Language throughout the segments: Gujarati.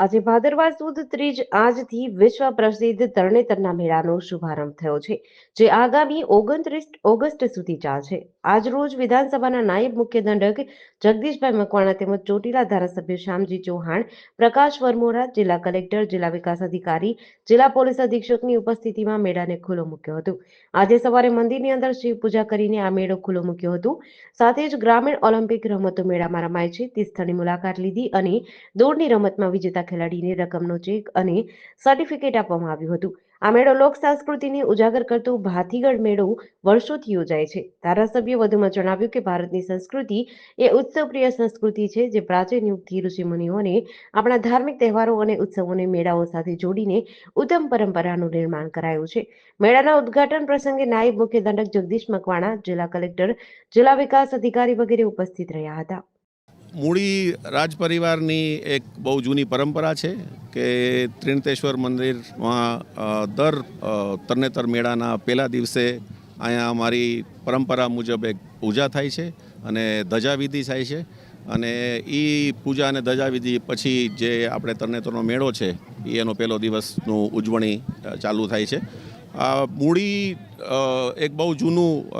આજે ભાદરવા સુદ ત્રીજ આજથી વિશ્વ પ્રસિદ્ધ તરણેતરના મેળાનો શુભારંભ થયો છે, જે આગામી ઓગણત્રીસ ઓગસ્ટ સુધી ચાલશે. આજ રોજ વિધાનસભાના નાયબ મુખ્ય દંડક જગદીશભાઈ મકવાણા તેમજ ચોટીલા ધારાસભ્ય શ્યામજી ચૌહાણ, પ્રકાશ વરમોરા, જિલ્લા કલેક્ટર, જિલ્લા વિકાસ અધિકારી, જિલ્લા પોલીસ અધિક્ષકની ઉપસ્થિતિમાં મેળાને ખુલ્લો મૂક્યો હતો. આજે સવારે મંદિરની અંદર શિવ પૂજા કરીને આ મેળો ખુલ્લો મૂક્યો હતો. સાથે જ ગ્રામીણ ઓલિમ્પિક રમતો મેળામાં રમાય છે. તે સ્થળની મુલાકાત લીધી અને દોડની રમતમાં વિજેતા ખેલાડીને રકમનો ચેક અને સર્ટિફિકેટ આપવામાં આવ્યું હતું. આ મેળો લોક સંસ્કૃતિને ઉજાગર કરતો ભાથીગઢ મેળો વર્ષોથી યોજાય છે. ધારાસભ્ય વધુમાં જણાવ્યું કે ભારતની સંસ્કૃતિ એ ઉત્સવપ્રિય સંસ્કૃતિ છે જે પ્રાચીન યુગથી ઋષિમુનિઓને આપણા ધાર્મિક તહેવારો અને ઉત્સવોને મેળાઓ સાથે જોડીને ઉત્તમ પરંપરાનું નિર્માણ કરાયું છે. મેળાના ઉદ્ઘાટન પ્રસંગે નાયબ મુખ્ય દંડક જગદીશ મકવાણા, જિલ્લા કલેક્ટર, જિલ્લા વિકાસ અધિકારી વગેરે ઉપસ્થિત રહ્યા હતા. મૂળી રાજ પરિવારની એક બહુ જૂની પરંપરા છે. કે ત્રિણતેશ્વર મંદિરમાં દર તરણેતર મેળાના પહેલા દિવસે અહીંયા અમારી પરંપરા મુજબ એક પૂજા થાય છે અને ધજાવિધિ થાય છે. અને એ પૂજા અને ધજાવિધિ પછી જે આપણે તરણેતરનો મેળો છે એ એનો પહેલો દિવસનું ઉજવણી ચાલુ થાય છે. આ મૂળી એક બહુ જૂનું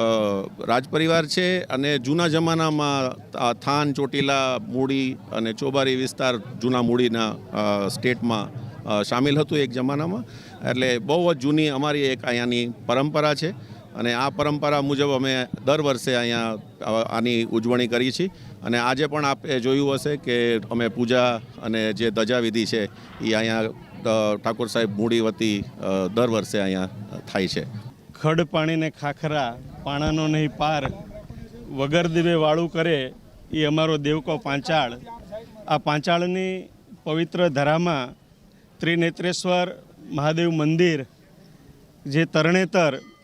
રાજપરિવાર છે અને જૂના જમાનામાં થાન, ચોટીલા મૂળી અને ચોબારી વિસ્તાર જૂના મૂળીના સ્ટેટમાં સામેલ હતું એક જમાનામાં. એટલે બહુ જ જૂની અમારી એક અહીંયાની પરંપરા છે. અને આ પરંપરા મુજબ અમે દર વર્ષે અહીંયા આની ઉજવણી કરીએ છીએ અને આજે પણ આપે જોયું હશે કે અમે પૂજા અને જે ધજાવિધિ છે, એ અહીંયા ઠાકોર સાહેબ મૂડી વતી દર વર્ષે અહીંયા થાય છે. ખડ પાણીને ખાખરા, પાણાનો નહીં પાર, વગર દીવે વાળું કરે, એ અમારો દેવકો પાંચાળ. આ પાંચાળની પવિત્ર ધરામાં ત્રિનેત્રેશ્વર મહાદેવ મંદિર, જે તરણેતર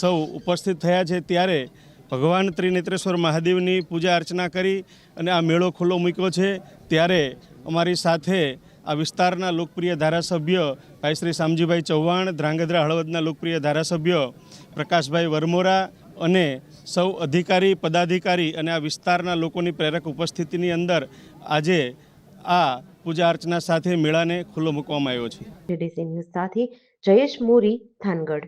સૌ ઉપસ્થિત થયા છે ત્યારે ભગવાન ત્રિનેત્રેશ્વર મહાદેવની પૂજા અર્ચના કરી અને આ મેળો ખુલ્લો મૂક્યો છે. ત્યારે અમારી સાથે આ વિસ્તારના લોકપ્રિય ધારાસભ્ય ભાઈ શ્રી શામજીભાઈ ચૌહાણ, ધ્રાંગધ્રા હળવદના લોકપ્રિય ધારાસભ્ય પ્રકાશભાઈ વરમોરા અને સૌ અધિકારી, પદાધિકારી અને આ વિસ્તારના લોકોની પ્રેરક ઉપસ્થિતિની અંદર આજે આ પૂજા અર્ચના સાથે મેળાને ખુલ્લો મૂકવામાં આવ્યો છે. જયેશ મોરી, થાનગઢ.